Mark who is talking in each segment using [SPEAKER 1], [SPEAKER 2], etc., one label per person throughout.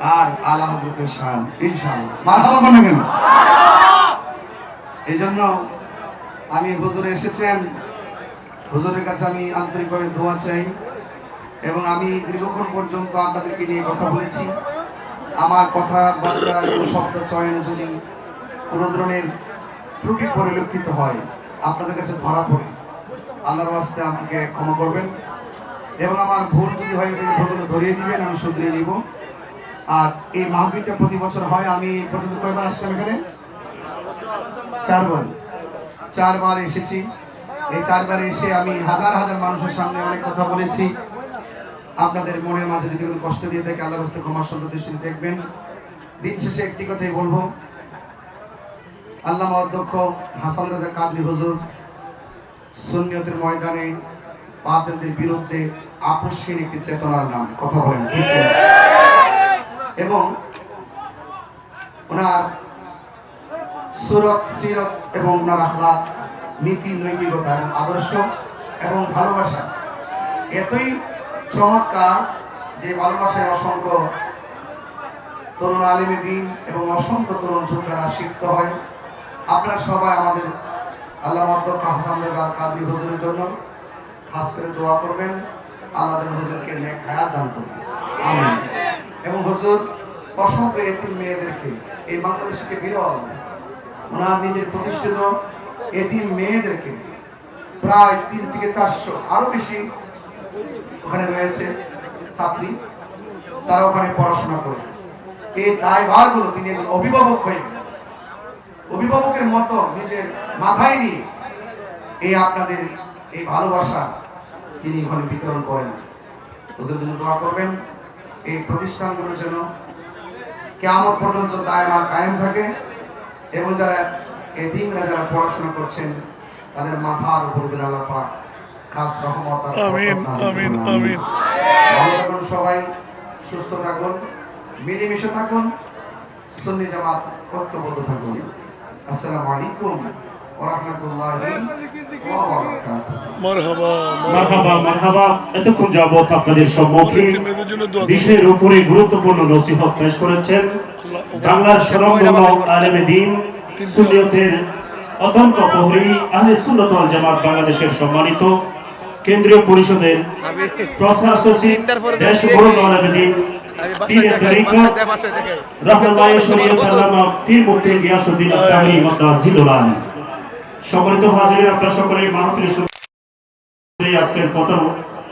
[SPEAKER 1] আর আলা হজরতের শান, ইনশাআল্লাহ। মারহাবা কোন কেন? এই জন্য আমি হুজুরে এসেছেন। হুজুরের কাছে আমি আন্তরিকভাবে দোয়া চাই এবং আমি দীর্ঘক্ষণ পর্যন্ত আপনাদেরকে নিয়ে কথা বলেছি। আমার কথা, বার্তা শব্দ চয়ন যদি কোনো ধরনের ত্রুটি পরিলক্ষিত হয়, আপনাদের কাছে ধরা পড়ে, আল্লাহর ওয়াস্তে আমাকে ক্ষমা করবেন। এবং আমার ভুল যদি হয় ভুলগুলো ধরিয়ে দিবেন, আমি শুধরিয়ে নিব। আর এই মাহফিলটা প্রতি বছর হয়, আমি পর্যন্ত কয়বার আসলাম এখানে? চারবার। চারবার এসেছি। এই চারবার এসে আমি হাজার হাজার মানুষের সামনে অনেক কথা বলেছি। আপনাদের মনের মাঝে যদি কোনো কষ্ট দিয়ে থাকে, আল্লাহর হস্তে ক্ষমার সুন্দর দৃষ্টিতে দেখবেন। দিন শেষে একটি কথাই বলব। আল্লাহ অধ্যক্ষ হাসান রাজা কাদরি হুজুর সুন্নিয়তের ময়দানে বাতিলদের বিরুদ্ধে আপসহীন একটি চেতনার নাম। কথা বলেন, ঠিক? এবং ওনার সুরত, সিরত এবং ওনার আখলাক নীতি, নৈতিকতা এবং আদর্শ এবং ভালোবাসা এতই চমৎকার যে ভালোবাসায় অসংখ্য তরুণ আলিমে দিন এবং অসংখ্য তরুণ যোদ্ধারা শিখত হয়। আপনারা সবাই আমাদের আল্লাহ অধ্যক্ষ হাসান রেজার কাদি হুজুরের জন্য খাস করে দোয়া করবেন। আল্লাহ হুজুরকে নেক হায়াত দান করবেন এবং হুজুর অসংখ্য এতিম মেয়েদেরকে, এই বাংলাদেশকে বিরল। ওনার নিজের প্রতিষ্ঠিত এতিম মেয়েদেরকে প্রায় তিন থেকে চারশো, আরও বেশি ওখানে রয়েছে ছাত্রী। তারা ওখানে পড়াশোনা করে। এই দায়ভারগুলো তিনি একজন অভিভাবক হয়ে অভিভাবকের মতো নিজের মাথায় নিয়ে এই আপনাদের এই ভালোবাসা তিনি ওখানে বিতরণ করেন। ওদের জন্য দোয়া করবেন। এই প্রতিষ্ঠানগুলো যেন কেমন পর্যন্ত দায় আমার কায়েম থাকে এবং যারা এতিমরা যারা পড়াশোনা করছেন তাদের মাথার উপর যেন আল্লাহ পাক খাস রহমত
[SPEAKER 2] আমিন, আমিন, আমিন।
[SPEAKER 1] ভালো থাকুন সবাই সুস্থ থাকুন মিলেমিশে থাকুন সুন্নি জামাত ঐক্যবদ্ধ থাকুন। আসসালামু আলাইকুম। ওয়া রাহমাতুল্লাহি ওয়া বারাকাতুহু
[SPEAKER 2] মারহাবা
[SPEAKER 3] মারহাবা। মারহাবা। এতক্ষণ যাবত আপনাদের সম্মুখে। বিষয়ের উপরে গুরুত্বপূর্ণ নসিহত পেশ করেছেন বাংলার আলেমে দিন সুন্নিয়তের অত্যন্ত প্রহরী আহলে সুন্নত ওয়াল জামাত বাংলাদেশের সম্মানিত কেন্দ্রীয় পরিষদের প্রচার সচিব দেশ বরুণ আলেমে দিন রহমতুল্লাহ শরীয়ত আল্লামা পীর মুফতি গিয়াসউদ্দিন আত্তাহি মাতাজিলুল আলী সম্মানিত হাজির, আপনার সকলে মাহফিলে শুরু এই আজকের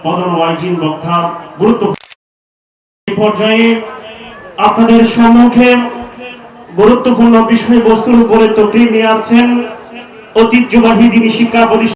[SPEAKER 3] প্রথম ওয়াইজিন বক্তা, গুরুত্বপূর্ণ পর্যায়ে আপনাদের সম্মুখে গুরুত্বপূর্ণ বিষয়বস্তুর উপরে তকরি নিয়ে আছেন ঐতিহ্যবাহী দিনী শিক্ষা প্রতিষ্ঠান